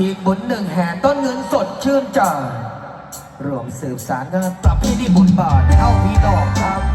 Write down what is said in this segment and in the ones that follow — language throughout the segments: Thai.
อีกบุญหนึ่งแห่ต้นเงินสดชื่นใจรวมสืบสารงานปรับให้ดีบุญบาทเท่าพี่ดอกครับ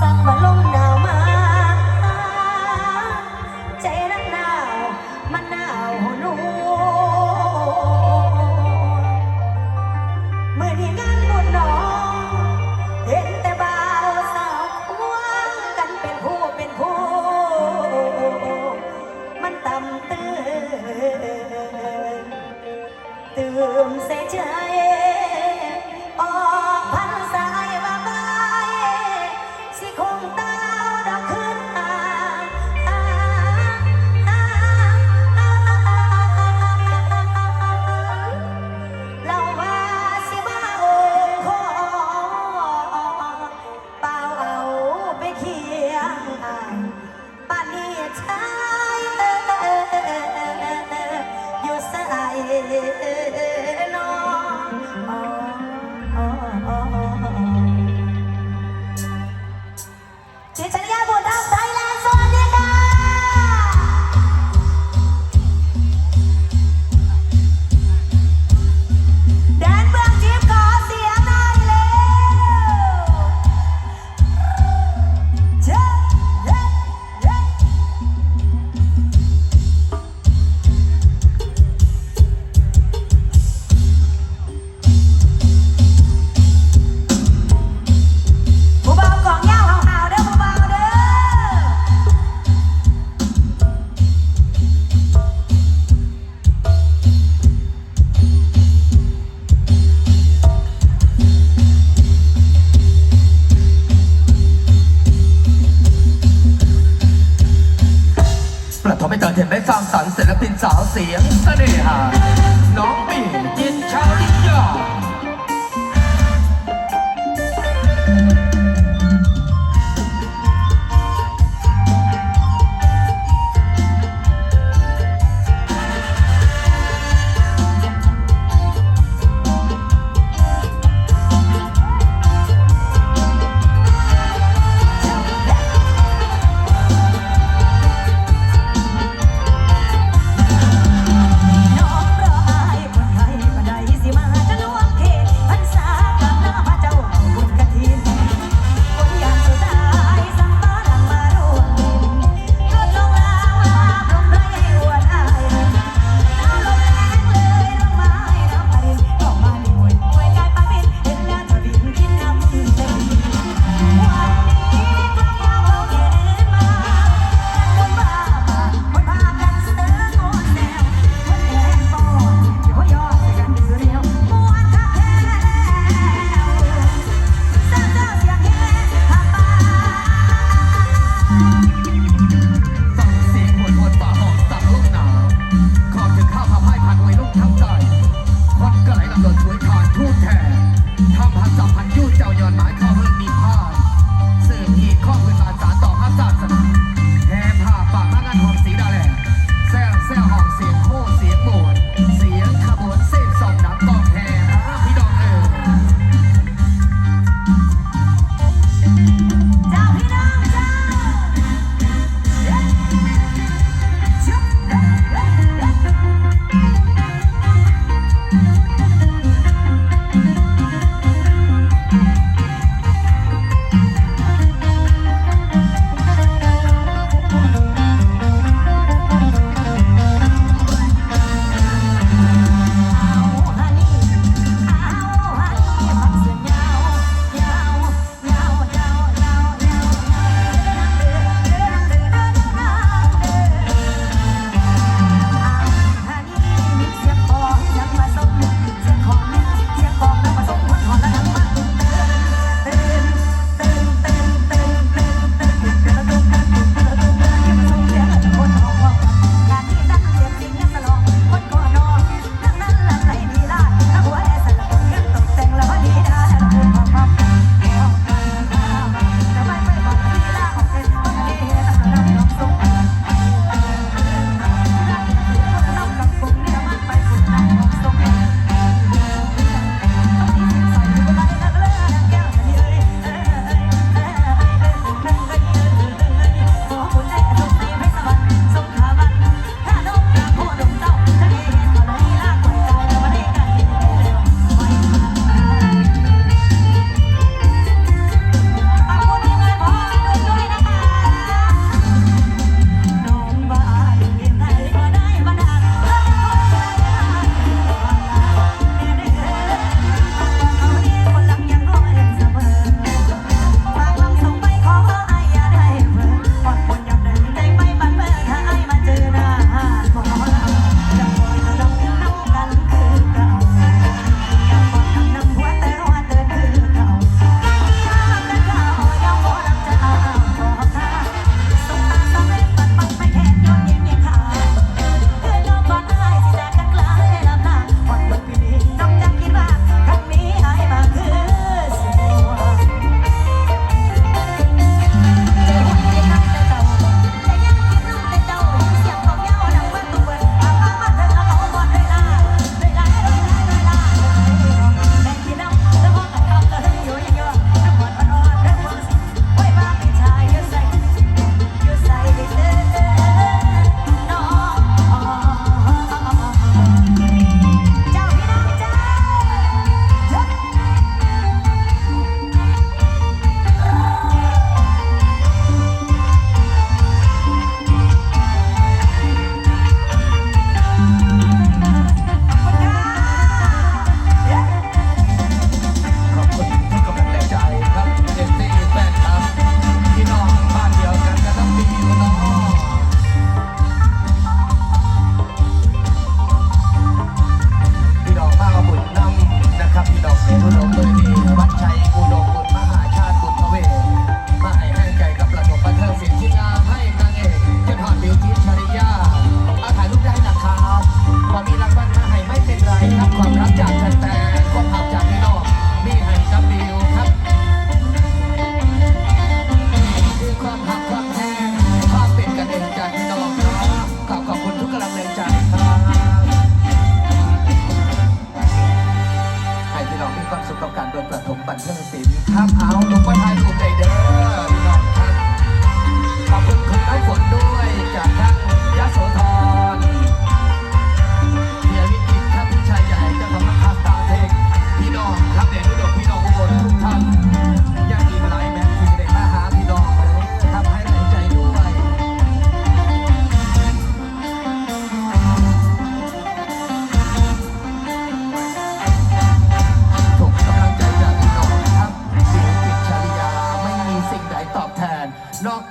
สั่งมาลงาวเสียงเสน่หา น้องปีจิตชาวนิยอ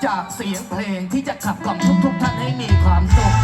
จากเสียงเพลงที่จะขับกล่อมทุกๆท่านให้มีความสุข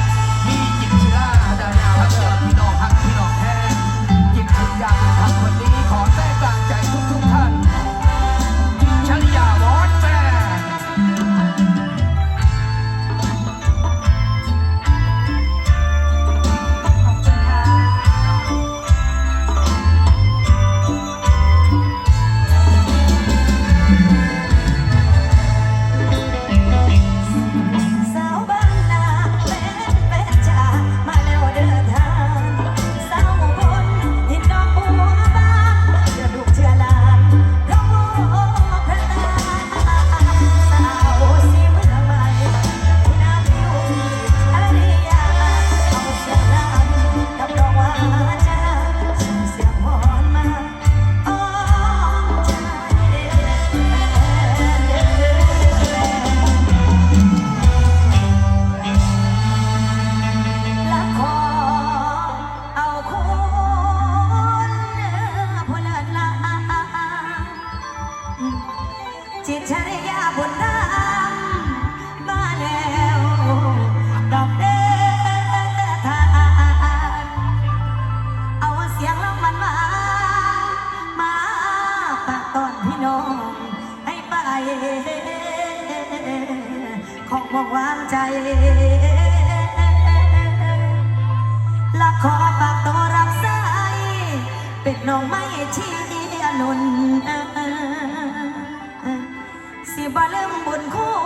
ห่งวางใจละขอปากตัวรับสาเป็นน้องไม่ที่อนุนสิบ่ลืมบุญคุณ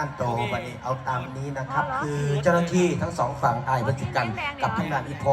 านโตวันนี้เอาตามนี้นะครับ คือเจ้าหน้าที่ทั้งสองฝั่งอายประสิทธิ์กันกับทางด้านอีพ